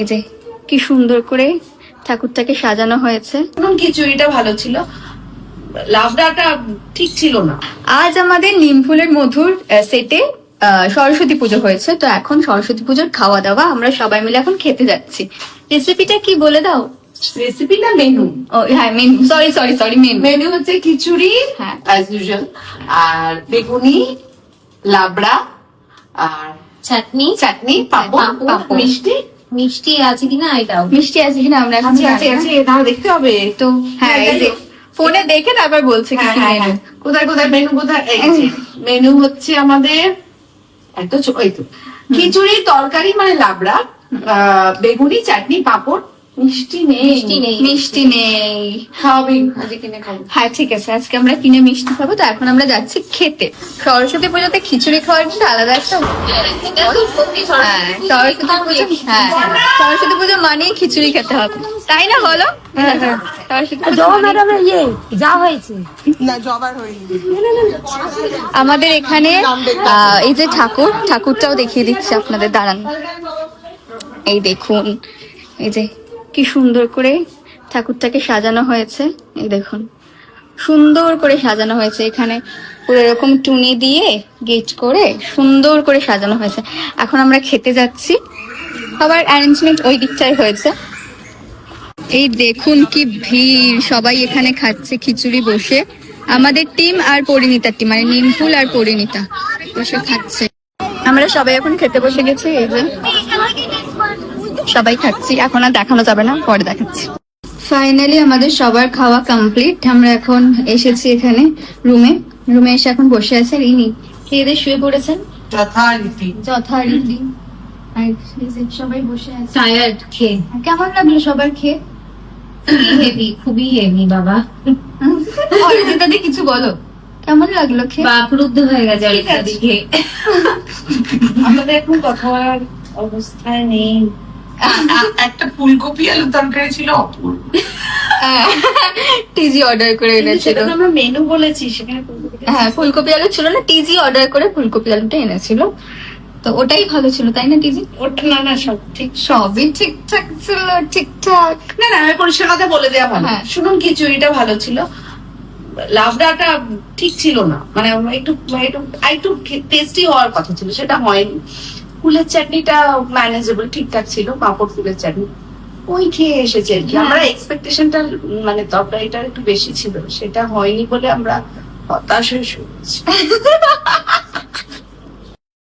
এই যে কি সুন্দর করে ঠাকুরটাকে সাজানো হয়েছে। এখন খিচুড়িটা ভালো ছিল। লাবড়াটা ঠিক ছিল না। আজ আমাদের নিমফুলের মধুর সেটে সরস্বতী পুজো হয়েছে। তো এখন সরস্বতী পুজোর খাওয়া দাওয়া আমরা সবাই মিলে এখন খেতে যাচ্ছি। রেসিপিটা কি বলে দাও? রেসিপি না মেনু ও হ্যাঁ menu sorry sorry sorry menu menu হচ্ছে খিচুড়ি হ্যাঁ। অ্যাজ ইউজুয়াল আর বেগুনি লাবড়া আর চাটনি চাটনি পাঁপড়। মিষ্টি। মিষ্টি আছে কিনা এটাও? মিষ্টি আছে কিনা আমরা এখন আছে আছে এটাও। আছে দেখতে হবে। তো হ্যাঁ এই যে ফোনে দেখে তারপর বলছে কি হ্যাঁ, কি হ্যাঁ, মেনু হ্যাঁ। কোথায় কোথায় মেনু কোথায়? মেনু হচ্ছে আমাদের এত খিচুড়ি তরকারি মানে লাবড়া আহ, বেগুনি চাটনি পাপড় মিষ্টি নেই। মিষ্টি নেই। মিষ্টি নেই। খাওয়াবি আজকে কিনে খাব। হ্যাঁ ঠিক আছে আজকে আমরা কিনে মিষ্টি খাব তো এখন আমরা যাচ্ছি খেতে। সরস্বতী পুজোতে খিচুড়ি খাওয়ার কিন্তু আলাদা একটা হ্যাঁ সরস্বতী পুজো হ্যাঁ সরস্বতী পুজো মানেই খিচুড়ি খেতে হবে। তাই না বলো? হ্যাঁ, হ্যাঁ। আমাদের এখানে এই যে ঠাকুর ঠাকুরটাও দেখিয়ে দিচ্ছে আপনাদের দাঁড়ান। এই দেখুন এই যে কি সুন্দর করে ঠাকুরটাকে সাজানো হয়েছে। এই দেখুন। সুন্দর করে সাজানো হয়েছে। এখানে পুরো এরকম টুনি দিয়ে গেট করে সুন্দর করে সাজানো হয়েছে। এখন আমরা খেতে যাচ্ছি। সবার অ্যারেঞ্জমেন্ট ওই দিকটাই হয়েছে। এই দেখুন কি ভিড়। সবাই এখানে খাচ্ছে খিচুড়ি বসে। আমাদের টিম আর পরিণীতার টিম মানে নিমফুল আর পরিণীতা বসে খাচ্ছে। আমরা সবাই এখন খেতে বসে গেছি, এই যে। সবাই খাচ্ছি। এখন আর দেখানো যাবে না পরে দেখাচ্ছি। ফাইনালি আমাদের সবার খাওয়া কমপ্লিট আমরা এখন এসেছি এখানে রুমে রুমে এসে এখন বসে আছে ইনি খেয়ে দিয়ে শুয়ে পড়েছেন? যথারীতি। যথারীতি। আর এই যে সবাই বসে আছে। টায়ার্ড খেয়ে কেমন লাগল সবার খেয়ে? হেভি খুবই হেভি বাবা। কিছু বলো। কেমন লাগল খেয়ে? বাকরুদ্ধ হয়ে গেছে দিকে আমাদের এখন কথা অবস্থায় নেই। একটা ফুলকপি আলুর তরকারি ছিল অপূর্ব। টিজি অর্ডার করে এনেছিল। তো আমরা মেনু বলেছি সেখানে হ্যাঁ ফুলকপি আলু ছিল না টিজি অর্ডার করে ফুলকপি আলুটা এনেছিল। তো ওটাই ভালো ছিল তাই না টিজি? ওটা না না সব ঠিক। সবই ঠিকঠাক ছিল ঠিকঠাক। না না আমি পরিষ্কার কথা বলে দেওয়া ভালো হ্যাঁ। শুনুন খিচুড়িটা ভালো ছিল। লাবড়াটা ঠিক ছিল না। মানে একটু একটু একটু টেস্টি হওয়ার কথা ছিল সেটা হয়নি। ফুলের চাটনিটা ম্যানেজেবল ঠিকঠাক ছিল পাঁপড় ফুলের চাটনি। ওই খেয়ে এসেছে আর কি। হ্যাঁ। আমরা এক্সপেকটেশনটা মানে তরকারিটা একটু বেশি ছিল সেটা হয়নি বলে আমরা হতাশ হয়ে শুনেছি